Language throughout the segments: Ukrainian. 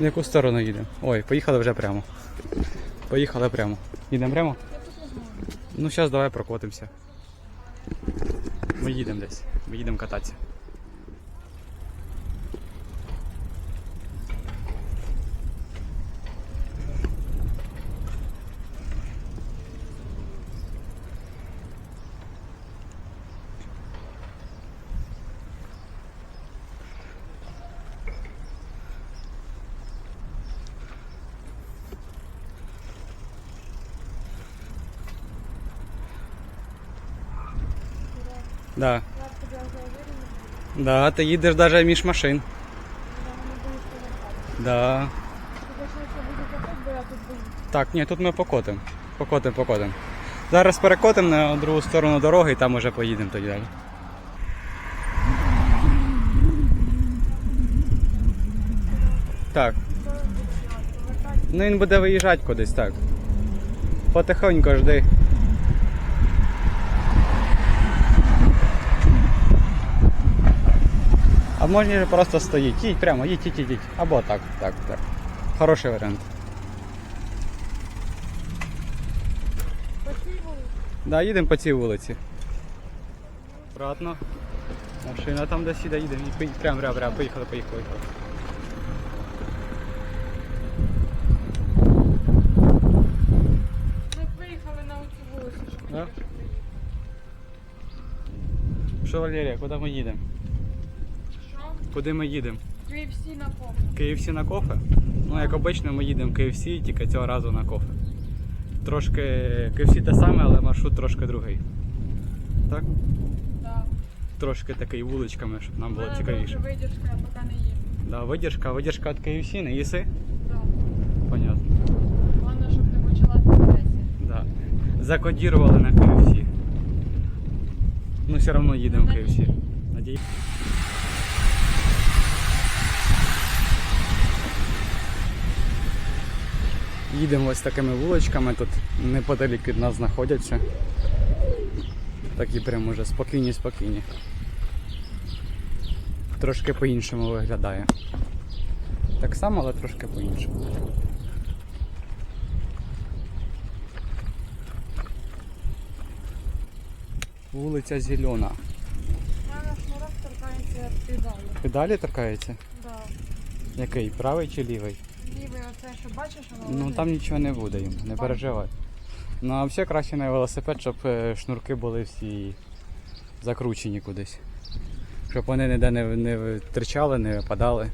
В яку сторону їдемо? Ой, поїхали вже прямо. Поїхали прямо. Їдемо прямо? Ну зараз давай прокотимося. Ми їдемо десь. Ми їдемо кататися. Да. Да, ти їдеш навіть між машин. Да. Так, ні, тут ми покотимо. Покотимо, покотимо. Зараз перекотимо на другу сторону дороги і там уже поїдемо тоді далі. Так. Ну він буде виїжджати кудись, так. Потихоньку жди. А можна же просто стоїть. Їдь прямо, їдь, їдь, їдь, їдь. Або так, так, так. Хороший варіант. Да, їдемо по цій вулиці. Обратно. Машина там десь іде, їде. Прям, прям, прям, прям. Поїхали, поїхали, поїхали. Ми виїхали на оцю вулицю. Да? Що, Валерія, куди ми їдемо? Куди ми їдемо? KFC на ком. KFC на кофе? Ну, як обично, ми їдемо KFC, тільки цього разу на кофе. Трошки KFC те саме, але маршрут трошки другий. Так? Да. Трошки такий вуличками, щоб нам було цікавіше. видержка, я поки не їм. Да, видержка, видержка від KFC, не їси? Да. Понятно. Головне, щоб не почала депресія. Да. Закодірували на KFC. Ну, все одно їдемо в KFC. Надію. Їдемо ось такими вуличками, тут неподалік від нас знаходяться. Такі прям уже спокійні, спокійні. Трошки по-іншому виглядає. Так само, але трошки по-іншому. Вулиця Зелена. Мене шнурок торкається педалі. Педалі торкається? Да. Який? Правий чи лівий? Лівий що бачиш, воно Ну там нічого не буде їм, не переживай. Ну а взагалі краще на велосипед, щоб е, шнурки були всі закручені кудись. Щоб вони ніде не, не тричали, не випадали.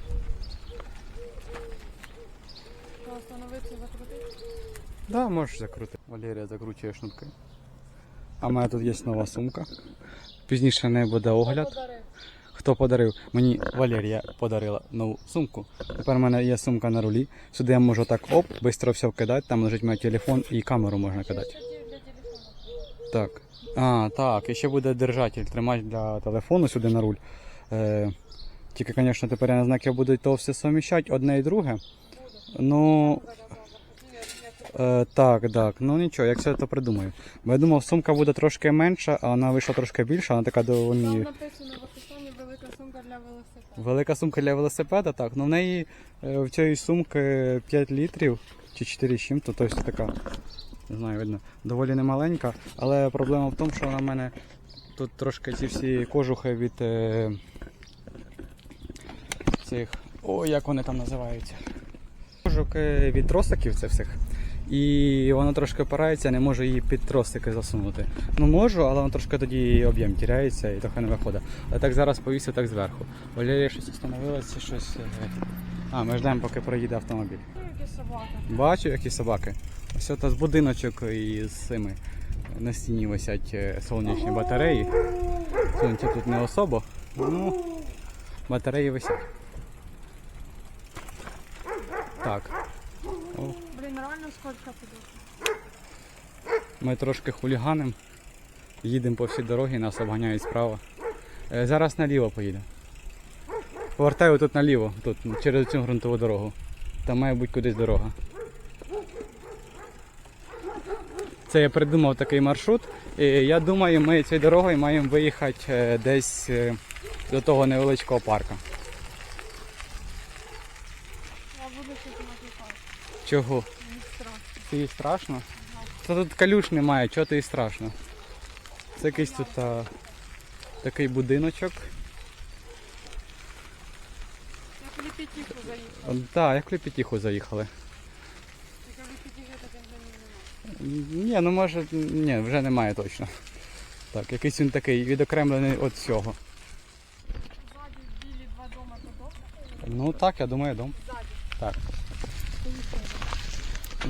Що, остановитися, закрутити? Да, можеш закрутити. Валерія закручує шнурки. А в мене тут є нова сумка. Пізніше не буде огляд. Подарив. Хто подарив? Мені Валерія подарила нову сумку. Тепер в мене є сумка на рулі. Сюди я можу так оп, швидко все вкидати, там лежить мій телефон і камеру можна кидати. Так. А, так, і ще буде держатель, тримач для телефону сюди на руль. Е, тільки, звісно, тепер я не знаю, як я буду то все суміщати, одне і друге. Ну, е, так, так, ну нічого, як все це придумаю. Бо я думав, сумка буде трошки менша, а вона вийшла трошки більша, вона така Там доволі. написано в описанні велика сумка для велосипеда. Велика сумка для велосипеда, так. Ну в неї е, в цієї сумки 5 літрів чи 4 з чим-то, тобто така, не знаю, видно, доволі немаленька. Але проблема в тому, що вона в мене тут трошки ці всі кожухи від е, цих. О, як вони там називаються. Кожухи від тросиків це всіх. І вона трошки опирається, не можу її під тросики засунути. Ну можу, але воно трошки тоді об'єм тіряється і трохи не виходить. А так зараз повісив так зверху. Валерія щось встановилося, щось. е, А, ми ждемо, поки проїде автомобіль. Які собаки. Бачу, які собаки. Ось це з будиночок із цими на стіні висять е, сонячні батареї. Сонця тут не особо. Ну, батареї висять. Так. О, Блін, реально сколько піде. Ми трошки хуліганим. Їдемо по всій дорогі, нас обганяють справа. Е, Зараз наліво поїдемо. Повертаю тут наліво, тут через цю ґрунтову дорогу. Там має бути кудись дорога. Це я придумав такий маршрут. І я думаю, ми цією дорогою маємо виїхати е, десь е, до того невеличкого парка. буду щось накликати. Чого? Тобі страшно? Та тут калюш немає, чого тобі страшно? Це якийсь тут а, такий будиночок. Я в Ліпітіху заїхала. Так, як заїхали. Ліпітіху таке вже немає. Ні, ну може, ні, вже немає точно. Так, якийсь він такий відокремлений від всього. Ззаді білі два дома подобне. Ну так, я думаю, дом. Ззаді. Так.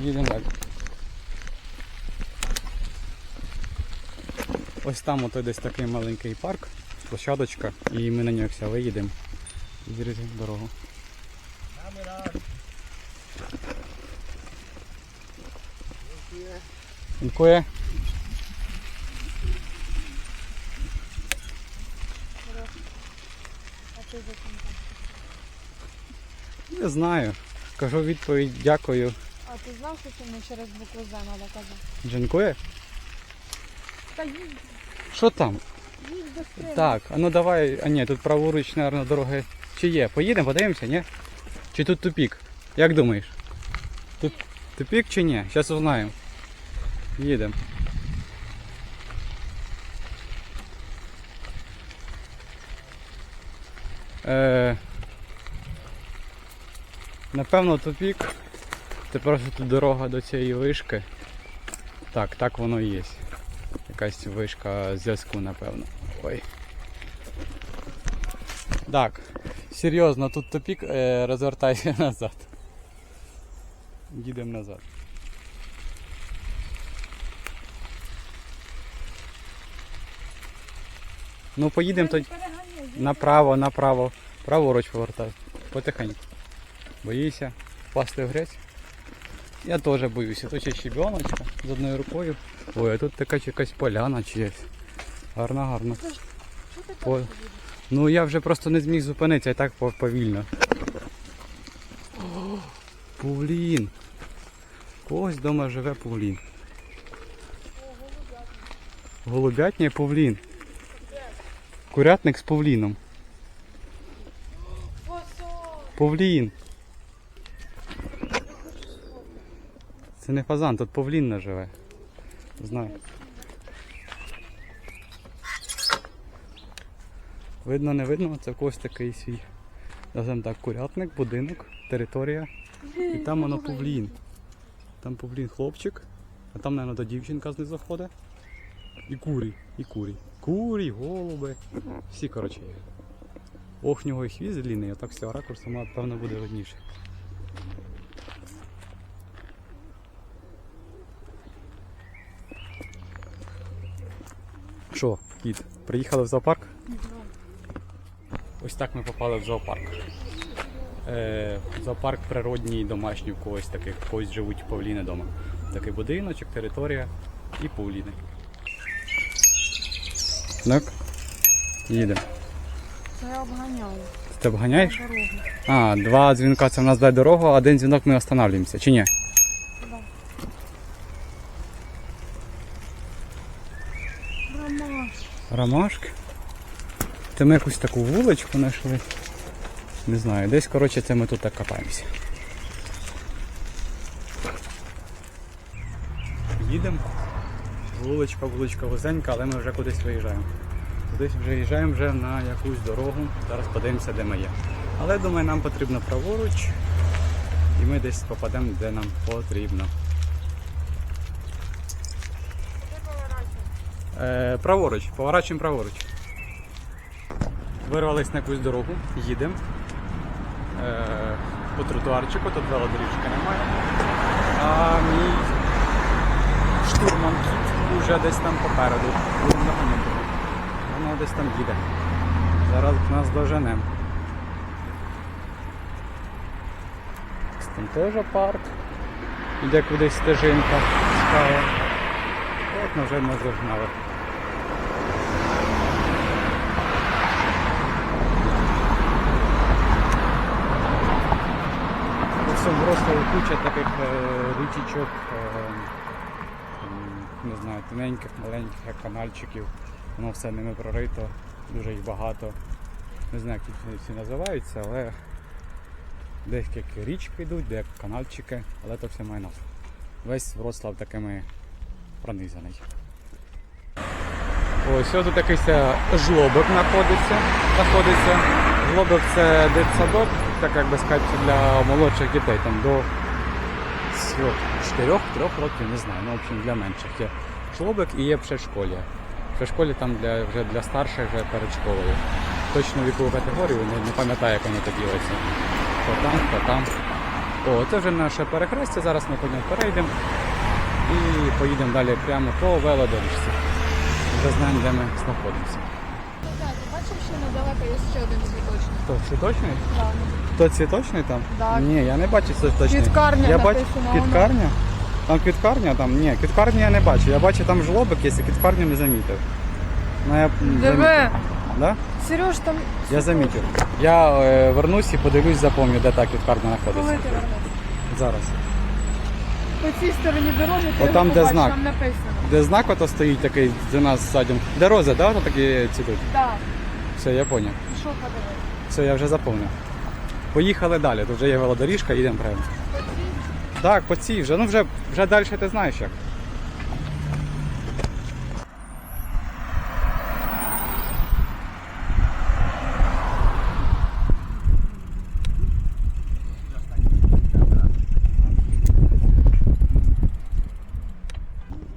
Їдемо далі. Ось там ото десь такий маленький парк, площадочка, і ми на нього все виїдемо. І дорогу. Дякую. Не знаю. Кажу відповідь, дякую. Ти знав, що це мені через букву З треба казати? Джанкує? Та їдь, Що там? їдь быстрее. Так, а ну давай. А ні, тут праворуч, мабуть, дороги. Чи є? Поїдемо, подивимося, ні? Чи тут тупік? Як думаєш? Туп... Тупік чи ні? Зараз узнаємо. Їдемо. Е... Напевно, тупік. Це просто дорога до цієї вишки. Так, так воно і є. Якась вишка зв'язку, напевно. Ой. Так, серйозно, тут тупік, е, розвертайся назад. Їдемо назад. Ну поїдемо тоді направо, направо. Праворуч повертай. Потихеньку. Боїшся впасти в грець? Я теж боюся. Тут ще щебеночка з одною рукою. Ой, а тут така якась поляна чи є. Гарно, їдеш? Ну я вже просто не зміг зупинитися і так повільно. О, Павлін. Когось вдома живе павлін. Голубятня і павлін. Курятник з павліном. Павлін. Це не фазан, тут павлін не живе. Знаю. Видно, не видно, це когось такий свій. Називаємо так, курятник, будинок, територія. І там воно павлін. Там павлін хлопчик, а там, мабуть, та дівчинка знизу ходить. І курі, і курі. Курі, голуби. Всі, коротше. Ох, нього і хвіст длинний, а так з цього ракурсу, напевно, буде видніше. Що, кіт, приїхали в зоопарк? Ось так ми попали в зоопарк. Е, зоопарк природній, домашній, у когось таких, у когось живуть павліни вдома. Такий будиночок, територія і павліни. Так. Їдемо. Це я обганяю. Ти обганяєш? Дорогу. А, два дзвінка це в нас дай дорогу, а один дзвінок ми останавливаємося, чи ні? Да. Ромаш. Ромашки. Це ми якусь таку вуличку знайшли. Не знаю, десь, коротше, це ми тут так копаємося. Їдемо. Вуличка, вуличка вузенька, але ми вже кудись виїжджаємо. Кудись вже їжджаємо вже на якусь дорогу. Зараз подивимося, де ми є. Але думаю, нам потрібно праворуч. І ми десь попадемо, де нам потрібно. Де поворачуємо? Е, праворуч, поворачуємо праворуч. Вирвались на якусь дорогу, їдемо. Е, по тротуарчику, тут велодоріжки немає. А мій штурман кіт вже десь там попереду. Воно десь там їде. Зараз нас доженемо. Там теж парк. Іде кудись стежинка. Скала. От вже нас догнали. У всьому куча таких е, річечок, е, не знаю, тоненьких, маленьких як канальчиків. Воно все ними прорито, дуже їх багато. Не знаю, як їх всі називаються, але Деякі річки йдуть, де каналчики, але то все назву. Весь Вроцлав такими пронизаний. Ось ось тут якийсь е, жлобок знаходиться. Знаходиться. Це дитсадок, так як би сказати, для молодших дітей, там до 4-3 років, не знаю, ну в общем для менших є жлобок і є предшколі. Предшколі там для, вже для старших, вже перед школою. Точну вікову категорію, не, не пам'ятаю, як вони так ділиться. То там, то там. О, це вже наше перехрестя, зараз ми ньому перейдемо і поїдемо далі прямо по велодоріжці. Вже знаємо, де ми знаходимося. Так, ти недалеко є ще один цвіточний? Хто цвіточний? Так. Хто цвіточний там? Так. Ні, я не бачу цвіточний. Квіткарня я бачу написано, квіткарня. Там квіткарня там? Ні, квіткарню я не бачу. Я бачу там жлобик, якщо квіткарню не замітив. Ну, я Диви. Да? Сереж, там Я замітив. Я е, вернусь і подивлюсь, запам'ятаю, де та квіткарня коли ти вернешся? Зараз. По цій стороні дороги ти От там, де побачиш, знак. Там написано. Де знак ото стоїть такий за нас ззаді. Де рози, да? Ото такі цвітуть. Так. Все, я поняв. Подивитися. Все, я вже заповнив. Поїхали далі. Тут вже є велодоріжка, їдемо прямо. Так, по цій вже. Ну вже, вже далі ти знаєш як.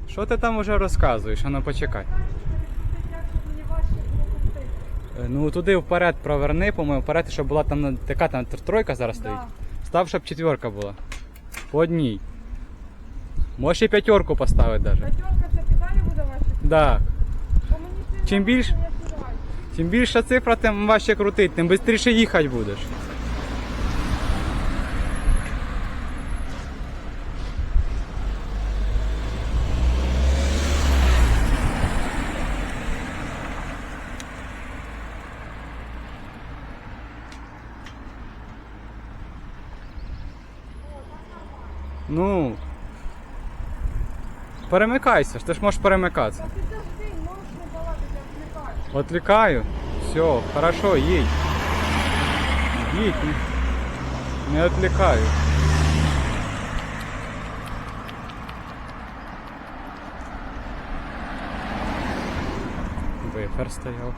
Що ти там уже розказуєш? А ну почекай. Е, Ну туди вперед проверни, по-моєму, вперед, щоб була там така там тройка зараз стоїть. Став, щоб четверка була. По одній. Можеш і п'ятерку поставити навіть. П'ятерка це педалі буде ваші? Да. Бо Чим більше. Чим більша цифра, тим важче крутити, тим швидше їхати будеш. Ну. Перемикайся ж, ти ж можеш перемикатися. Та ти завжди можеш не балакати, я вмикаю. Отвлекаю. Все, хорошо, едь. Едь. Не, не отвлекаю. Вейфер стоял.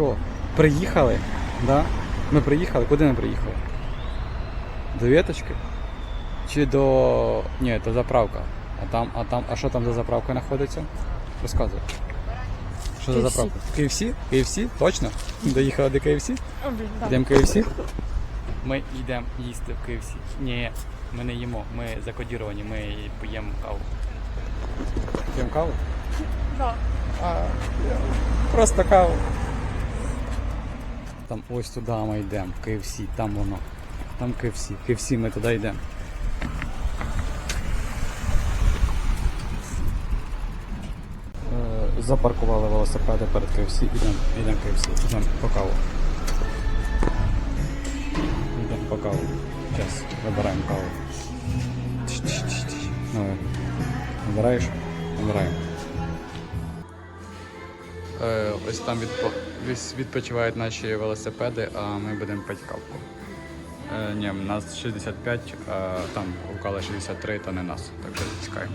Що, приїхали? Да? Ми приїхали? Куди ми приїхали? До Віточки? Чи до. Ні, то заправка. А там, а там, а що там за заправка знаходиться? Розказуй. Що за заправка? KFC? KFC? Точно? Доїхали до KFC? Йдемо KFC? Ми йдемо їсти в KFC. Ні, ми не їмо, ми закодіровані, ми п'ємо каву. П'ємо каву? Да. А, просто каву. Там ось туди ми йдемо, в KFC, там воно. Там KFC. KFC ми туди йдемо. Е, Запаркували велосипеди перед KFC, йдемо, в KFC, йдемо по каву. Йдемо по каву. Зараз вибираємо каву. Тш-тш-тш-тш. Ну, вибираєш? Вибираємо. Е, ось там відпочивають наші велосипеди, а ми будемо пити кавку. Е, ні, у нас 65, а там у Кала 63, то не нас, так що чекаємо.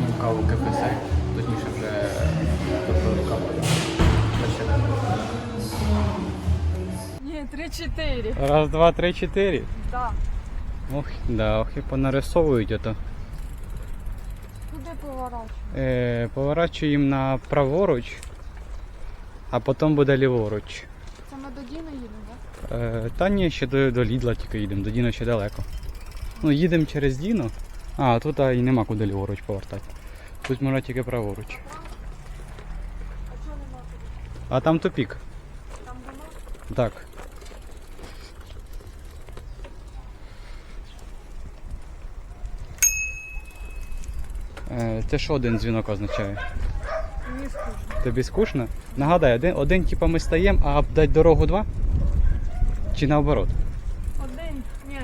Їм каву. КПС, точніше вже каву. Ні, 3-4. Раз, два, три, чотири. Да. Ох, да, ох і понарисовують ото. Куди поворачувати? Е, поворачуємо на праворуч, а потім буде ліворуч. Це ми до Діни їдемо, так? Е, та ні, ще до, до Лідла тільки їдемо, до Діна ще далеко. Ну, їдемо через Діну. А, тут а, і нема куди ліворуч повертати. Тут можна тільки праворуч. А чого нема куди? А там тупік. Там дома? Так. Це що один дзвінок означає? Мені скучно. Тобі скучно? Нагадай, один, один типа ми стаємо, а дать дорогу два? Чи наоборот? Один, ні.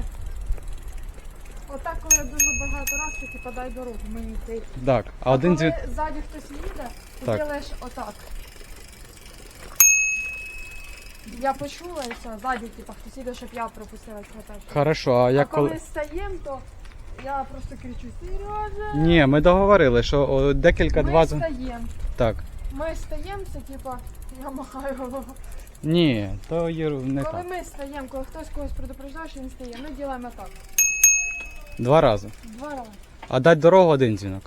Отак, коли дуже багато раз, то типа дай дорогу мені йти. Так. А один коли дзвін. ззаді хтось їде, ти Так. робиш отак. Я почула і все, ззаді, типа, хтось їде, щоб я пропустила цього теж. Хорошо, а А як коли коли. стаєм, то я просто кричу, Сережа! Ні, ми договорили, що о, декілька Ми два. з- стаєм. Так. Ми стаєм, це типа, я махаю головою. Ні, то є не Коли так. ми стаємо, коли хтось когось предупреждає, що він стає, ми робимо так. Два рази. Два рази. А дать дорогу один дзвінок.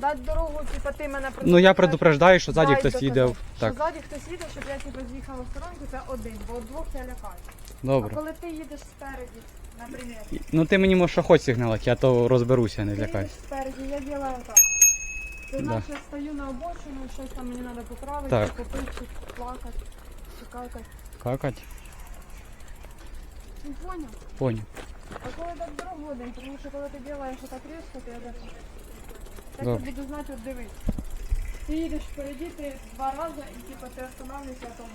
Дать дорогу, типа ти мене Ну я предупреждаю, що ззаді Дай хтось доказати. їде. Що Так, ззаді хтось їде, щоб я типу з'їхала в сторонку, це один, бо от двох я лякаю. А добре. коли ти їдеш спереді, Ну ти мені можеш що хоч сигналити, я то розберуся, не ти злякай. спереді, я делаю так. Ти Да. я стою на обочину, щось там мені треба поправити, Так. попити, плакати, чи какати. Какать? Ну поняв? Поняв. А коли так дорогу один, тому що коли ти робиш так різко, то я так. Так Добре. я буду знати, от дивись. Ти їдеш впереді, ти два рази і типу ти останавливаєшся того.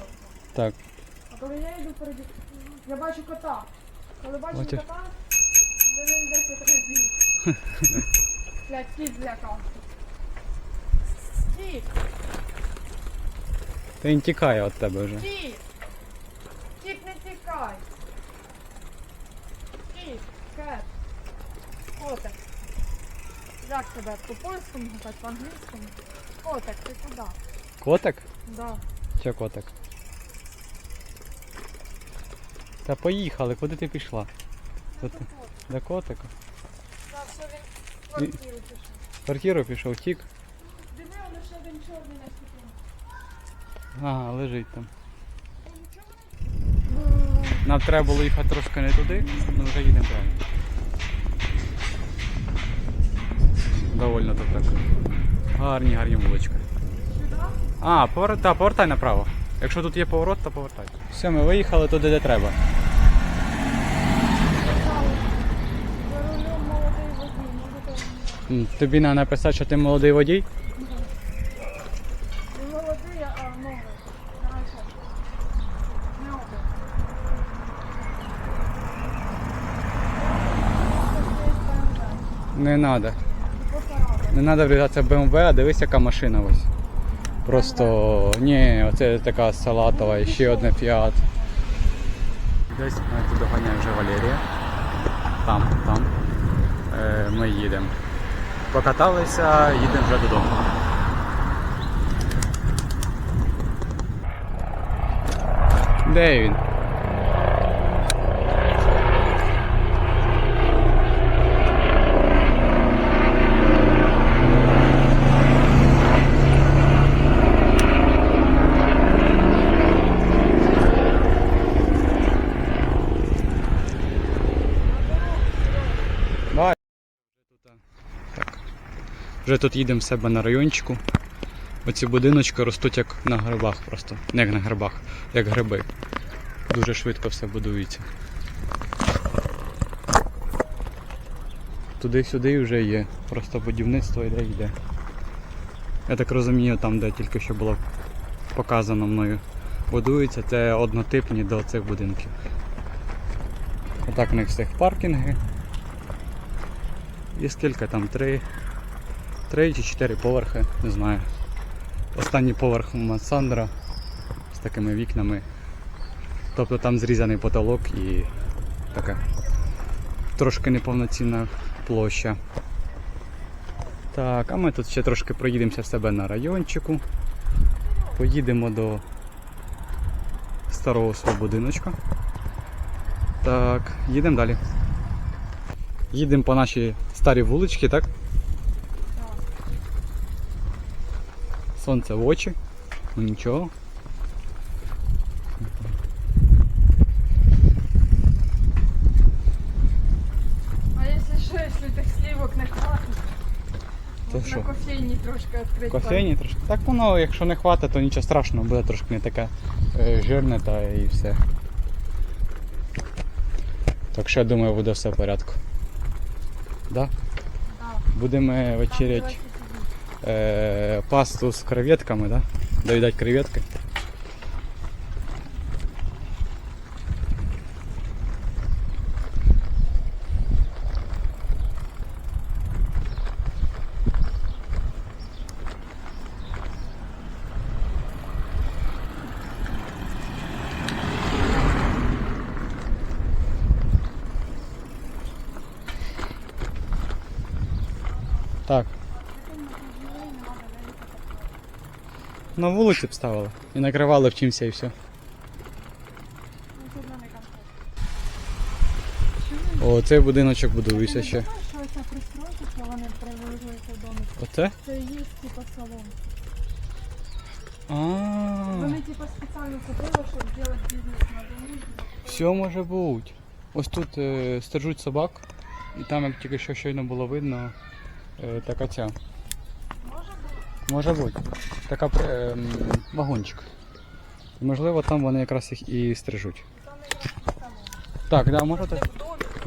Так. А коли я йду впереді, я бачу кота. Коли бачу Бачиш? кота, за ним 10 разів. Блядь, кіт злякався. Кіт, Та він тікає від тебе вже. кіт! Кіт, не тікай! Кіт, кет, котик. Як тебе по-польському гукати, по-англійському? Котик, ти куди? Котик? Да. Чи котик? Та поїхали, куди ти пішла? До, ти- до котика. Так, що він в квартиру пішов. В квартиру пішов, тік. Диви, воно ще один чорний на світло. Ага, лежить там. Нам треба було їхати трошки не туди, але вже їдемо правильно. Довольно тут так. Гарні, гарні вулички. Сюди? А, повер... та, повертай направо. Якщо тут є поворот, то повертай. Все, ми виїхали туди, де треба. За рулем молодий водій, можете... М, Тобі треба написати, що ти молодий водій. Не молодий, а новий. Не треба. Не треба врізатися в BMW, а дивись, яка машина ось. Просто ні, оце така салатова, і ще одне фіат. Десь мене тут доганяє вже Валерія. Там, там. Е, ми їдемо. Покаталися, їдемо вже додому. Де він? Давай. Так. Вже тут їдемо в себе на райончику. Оці будиночки ростуть як на грибах просто. Не як на грибах, як гриби. Дуже швидко все будується. Туди-сюди вже є. Просто будівництво йде йде. Я так розумію, там, де тільки що було показано мною, будується, це однотипні до цих будинків. Отак в них всіх паркінги. І скільки там? Три, три чи чотири поверхи, не знаю. Останній поверх Масандра з такими вікнами. Тобто там зрізаний потолок і така трошки неповноцінна площа. Так, а ми тут ще трошки проїдемося в себе на райончику. Поїдемо до старого свого будиночка. Так, їдемо далі. Їдемо по нашій старій вуличці, так? Сонце в очі. Ну нічого. А якщо що, якщо тих слівок не хватить, То що? кофейні трошки відкрити. Кофейні трошки. Так воно, якщо не хватить, то нічого страшного, буде трошки не таке е, жирне та і все. Так що я думаю, буде все в порядку. Да? Да. Будемо Там вечеряти. Е, пасту з креветками, да? Доедать креветки. Так. На вулиці б ставили. І накривали в чимся і все. О, цей будиночок будується ще. Оце? Це є типа салон. Вони типа спеціально купили, щоб зробити бізнес на домі. все може бути. Ось тут е, стержуть собак, і там, як тільки що щойно було видно, е, така ця. Може бути. Така е, вагончик. Можливо, там вони якраз їх і стрижуть. Так, да, може то.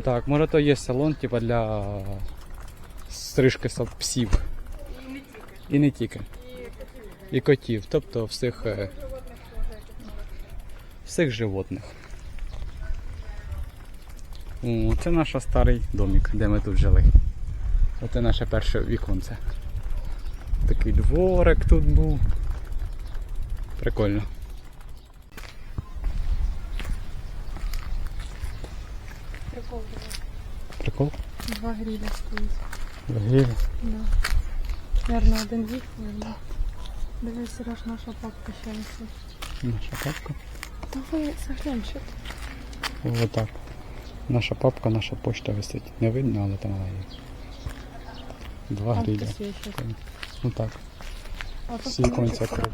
Так, може то є салон, типа для стрижки псів. І не тільки. І котів, тобто всіх, е, всіх животних. О, це наш старий домик, де ми тут жили. Оце наше перше віконце. Такий дворик тут був. Прикольно. Прикол. Прикол? Два гріля стоїть. Гріль. Да. Наверно, один вік, наверно. Дивись, Сереж, наша папка ще висить. Наша папка. Ви заглянь, що ти. Отак. Наша папка, наша почта висить. Не видно, але там вона є. Два гріля. Ну так. Всі конці відкриті.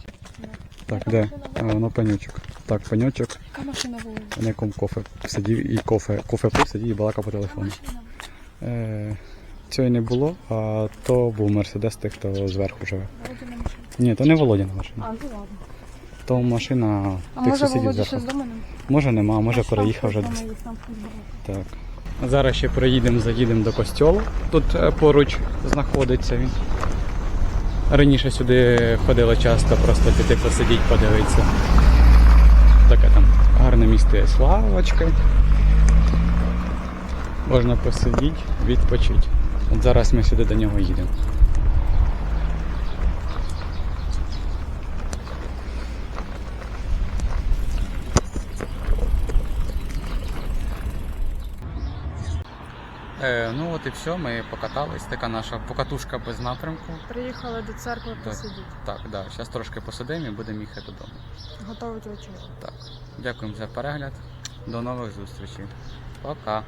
Так, де? А, воно панючок. Так, панючок, Яка машина вулиця? на якому кофе сидів і кофе. Кофе пив, сидів і балакав по телефону. Е, цього не було, а то був Мерседес тих, хто зверху живе. Володіна машина. Ні, то не Володіна машина. А, ну ладно. То машина А тих може сусідів Володя ще зверху. з дому не? Може нема, може переїхав вже десь. Так. Зараз ще приїдемо, заїдемо до костьолу. Тут е, поруч знаходиться він. Раніше сюди ходили часто, просто піти посидіти, подивитися. Таке там гарне місто є з. Можна посидіти, відпочити. От зараз ми сюди до нього їдемо. Е, ну от і все, ми покатались. Така наша покатушка без напрямку. Приїхали до церкви Так. посидіти. Так, так. Зараз трошки посидимо і будемо їхати додому. Готовить вечерю. Так. Дякуємо за перегляд. До нових зустрічей. Пока.